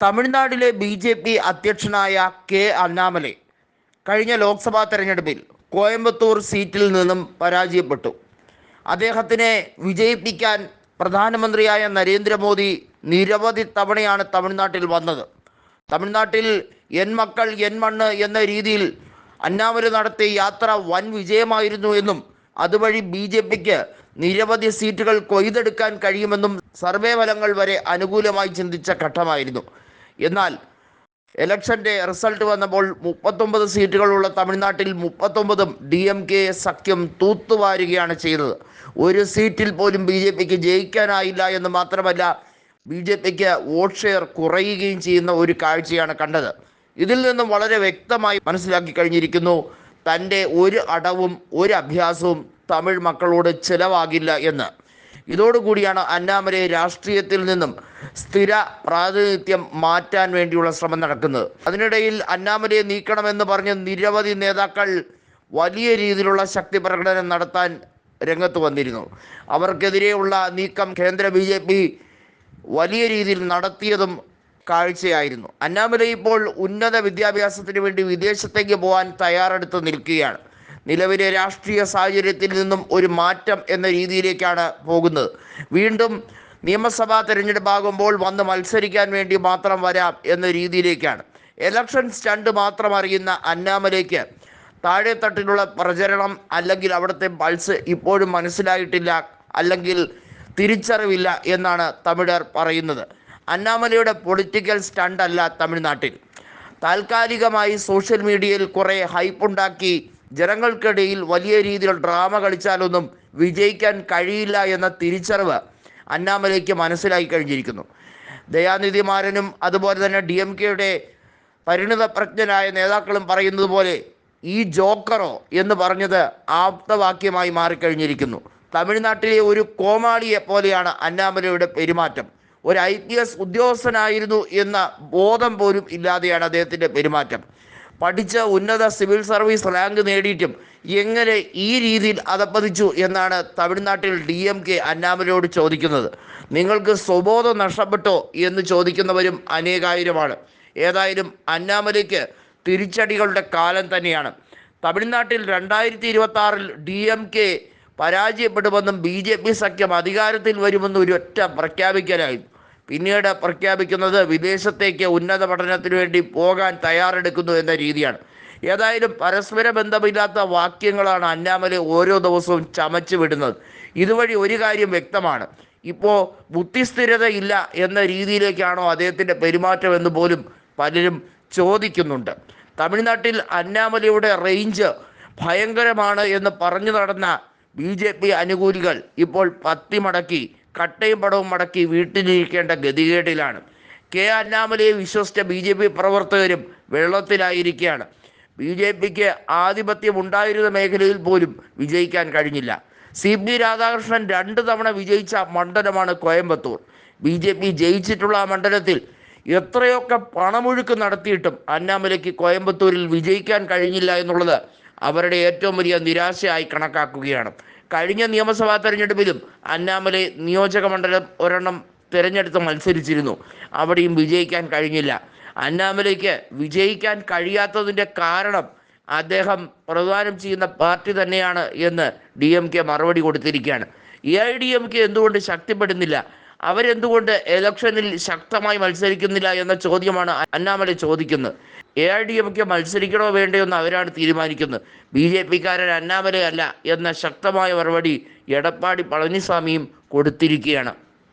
തമിഴ്നാട്ടിലെ B J P അധ്യക്ഷനായ K Annamalai കഴിഞ്ഞ ലോക്സഭാ തെരഞ്ഞെടുപ്പിൽ കോയമ്പത്തൂർ സീറ്റിൽ നിന്നും പരാജയപ്പെട്ടു. അദ്ദേഹത്തിനെ വിജയിപ്പിക്കാൻ പ്രധാനമന്ത്രിയായ നരേന്ദ്രമോദി നിരവധി തവണയാണ് തമിഴ്നാട്ടിൽ വന്നത്. തമിഴ്നാട്ടിൽ എൻ മക്കൾ എൻ മണ്ണ് എന്ന രീതിയിൽ അണ്ണാമലൈ നടത്തിയ യാത്ര വൻ വിജയമായിരുന്നു എന്നും അതുവഴി ബി ജെ പിക്ക് നിരവധി സീറ്റുകൾ കൊയ്തെടുക്കാൻ കഴിയുമെന്നും സർവേ ഫലങ്ങൾ വരെ അനുകൂലമായി ചിന്തിച്ച ഘട്ടമായിരുന്നു. എന്നാൽ ഇലക്ഷന്റെ റിസൾട്ട് വന്നപ്പോൾ മുപ്പത്തൊമ്പത് സീറ്റുകളുള്ള തമിഴ്നാട്ടിൽ മുപ്പത്തൊമ്പതും ഡി എം കെ സഖ്യം തൂത്തുവാരുകയാണ് ചെയ്തത്. ഒരു സീറ്റിൽ പോലും ബി ജെ പിക്ക് ജയിക്കാനായില്ല എന്ന് മാത്രമല്ല ബി ജെ പിക്ക് വോട്ട് ഷെയർ കുറയുകയും ചെയ്യുന്ന ഒരു കാഴ്ചയാണ് കണ്ടത്. ഇതിൽ നിന്നും വളരെ വ്യക്തമായി മനസ്സിലാക്കി കഴിഞ്ഞിരിക്കുന്നു തന്റെ ഒരു അടവും ഒരു അഭ്യാസവും തമിഴ് മക്കളോട് ചിലവാകില്ല എന്ന്. ഇതോടുകൂടിയാണ് അന്നാമലയെ രാഷ്ട്രീയത്തിൽ നിന്നും സ്ഥിര പ്രാതിനിധ്യം മാറ്റാൻ വേണ്ടിയുള്ള ശ്രമം നടക്കുന്നത്. അതിനിടയിൽ അന്നാമലയെ നീക്കണമെന്ന് പറഞ്ഞ് നിരവധി നേതാക്കൾ വലിയ രീതിയിലുള്ള ശക്തി പ്രകടനം നടത്താൻ രംഗത്ത് വന്നിരുന്നു. അവർക്കെതിരെയുള്ള നീക്കം കേന്ദ്ര ബി ജെ പി വലിയ രീതിയിൽ നടത്തിയതും കാഴ്ചയായിരുന്നു. അന്നാമല ഇപ്പോൾ ഉന്നത വിദ്യാഭ്യാസത്തിന് വേണ്ടി വിദേശത്തേക്ക് പോകാൻ തയ്യാറെടുത്ത് നിൽക്കുകയാണ്. നിലവിലെ രാഷ്ട്രീയ സാഹചര്യത്തിൽ നിന്നും ഒരു മാറ്റം എന്ന രീതിയിലേക്കാണ് പോകുന്നത്. വീണ്ടും നിയമസഭാ തെരഞ്ഞെടുപ്പാകുമ്പോൾ വന്ന് മത്സരിക്കാൻ വേണ്ടി മാത്രം വരാം എന്ന രീതിയിലേക്കാണ്. ഇലക്ഷൻ സ്റ്റണ്ട് മാത്രം അറിയുന്ന അന്നാമലേക്ക് താഴെത്തട്ടിലുള്ള പ്രചരണം അല്ലെങ്കിൽ അവിടുത്തെ പൾസ് ഇപ്പോഴും മനസ്സിലായിട്ടില്ല അല്ലെങ്കിൽ തിരിച്ചറിവില്ല എന്നാണ് തമിഴർ പറയുന്നത്. അന്നാമലയുടെ പൊളിറ്റിക്കൽ സ്റ്റണ്ട് അല്ല തമിഴ്നാട്ടിൽ. താൽക്കാലികമായി സോഷ്യൽ മീഡിയയിൽ കുറേ ഹൈപ്പ് ഉണ്ടാക്കി ജനങ്ങൾക്കിടയിൽ വലിയ രീതിയിൽ ഡ്രാമ കളിച്ചാലൊന്നും വിജയിക്കാൻ കഴിയില്ല എന്ന തിരിച്ചറിവ് അന്നാമലയ്ക്ക് മനസ്സിലായി കഴിഞ്ഞിരിക്കുന്നു. ദയാനിധിമാരനും അതുപോലെ തന്നെ ഡി എം കെയുടെ പരിണിതപ്രജ്ഞനായ നേതാക്കളും പറയുന്നത് പോലെ ഈ ജോക്കറോ എന്ന് പറഞ്ഞത് ആപ്തവാക്യമായി മാറിക്കഴിഞ്ഞിരിക്കുന്നു. തമിഴ്നാട്ടിലെ ഒരു കോമാളിയെ പോലെയാണ് അന്നാമലയുടെ പെരുമാറ്റം. ഒരു ഐ പി എസ് ഉദ്യോഗസ്ഥനായിരുന്നു എന്ന ബോധം പോലും ഇല്ലാതെയാണ് അദ്ദേഹത്തിന്റെ പെരുമാറ്റം. പഠിച്ച് ഉന്നത സിവിൽ സർവീസ് റാങ്ക് നേടിയിട്ടും എങ്ങനെ ഈ രീതിയിൽ അതപ്പതിച്ചു എന്നാണ് തമിഴ്നാട്ടിൽ ഡി എം കെ അന്നാമലയോട് ചോദിക്കുന്നത്. നിങ്ങൾക്ക് സ്വബോധം നഷ്ടപ്പെട്ടോ എന്ന് ചോദിക്കുന്നവരും അനേകായിരമാണ്. ഏതായാലും അന്നാമലയ്ക്ക് തിരിച്ചടികളുടെ കാലം തന്നെയാണ്. തമിഴ്നാട്ടിൽ രണ്ടായിരത്തി ഇരുപത്തി ആറിൽ ഡി എം കെ പരാജയപ്പെടുമെന്നും ബി ജെ പി സഖ്യം അധികാരത്തിൽ വരുമെന്നും ഒരൊറ്റ പ്രഖ്യാപിക്കലായിരുന്നു. പിന്നീട് പ്രഖ്യാപിക്കുന്നത് വിദേശത്തേക്ക് ഉന്നത പഠനത്തിന് വേണ്ടി പോകാൻ തയ്യാറെടുക്കുന്നു എന്ന രീതിയാണ്. ഏതായാലും പരസ്പര ബന്ധമില്ലാത്ത വാക്യങ്ങളാണ് അന്നാമല ഓരോ ദിവസവും ചമച്ചു വിടുന്നത്. ഇതുവഴി ഒരു കാര്യം വ്യക്തമാണ്. ഇപ്പോൾ ബുദ്ധിസ്ഥിരതയില്ല എന്ന രീതിയിലേക്കാണോ അദ്ദേഹത്തിന്റെ പെരുമാറ്റം എന്ന് പോലും പലരും ചോദിക്കുന്നുണ്ട്. തമിഴ്നാട്ടിൽ അന്നാമലയുടെ റേഞ്ച് ഭയങ്കരമാണ് എന്ന് പറഞ്ഞു നടന്ന ബി ജെ പി അനുകൂലികൾ ഇപ്പോൾ പത്തി മടക്കി കട്ടയും പടവും മടക്കി വീട്ടിലിരിക്കേണ്ട ഗതികേടിലാണ്. കെ അന്നാമലയെ വിശ്വസിച്ച ബി ജെ പി പ്രവർത്തകരും വെള്ളത്തിലായിരിക്കുകയാണ്. ബി ജെ പിക്ക് ആധിപത്യം ഉണ്ടായിരുന്ന മേഖലയിൽ പോലും വിജയിക്കാൻ കഴിഞ്ഞില്ല. സി പി രാധാകൃഷ്ണൻ രണ്ട് തവണ വിജയിച്ച മണ്ഡലമാണ് കോയമ്പത്തൂർ. ബി ജെ പി ജയിച്ചിട്ടുള്ള ആ മണ്ഡലത്തിൽ എത്രയൊക്കെ പണമൊഴുക്ക് നടത്തിയിട്ടും അന്നാമലയ്ക്ക് കോയമ്പത്തൂരിൽ വിജയിക്കാൻ കഴിഞ്ഞില്ല എന്നുള്ളത് അവരുടെ ഏറ്റവും വലിയ നിരാശയായി കണക്കാക്കുകയാണ്. കഴിഞ്ഞ നിയമസഭാ തെരഞ്ഞെടുപ്പിലും അന്നാമലെ നിയോജക മണ്ഡലം ഒരെണ്ണം തിരഞ്ഞെടുത്ത് മത്സരിച്ചിരുന്നു. അവിടെയും വിജയിക്കാൻ കഴിഞ്ഞില്ല. അന്നാമലേക്ക് വിജയിക്കാൻ കഴിയാത്തതിന്റെ കാരണം അദ്ദേഹം പ്രദാനം ചെയ്യുന്ന പാർട്ടി തന്നെയാണ് എന്ന് ഡി എം കെ മറുപടി കൊടുത്തിരിക്കുകയാണ്. A I D M K എന്തുകൊണ്ട് ശക്തിപ്പെടുന്നില്ല? അവരെന്തുകൊണ്ട് ഇലക്ഷനിൽ ശക്തമായി മത്സരിക്കുന്നില്ല എന്ന ചോദ്യമാണ് അന്നാമല ചോദിക്കുന്നത്. A I D M K മത്സരിക്കണോ വേണ്ടയോ എന്ന് അവരാണ് തീരുമാനിക്കുന്നത്. ബി ജെ പിക്കാരൻ അന്നാമലയല്ല എന്ന ശക്തമായ മറുപടി എടപ്പാടി പളനിസ്വാമിയും കൊടുത്തിരിക്കുകയാണ്.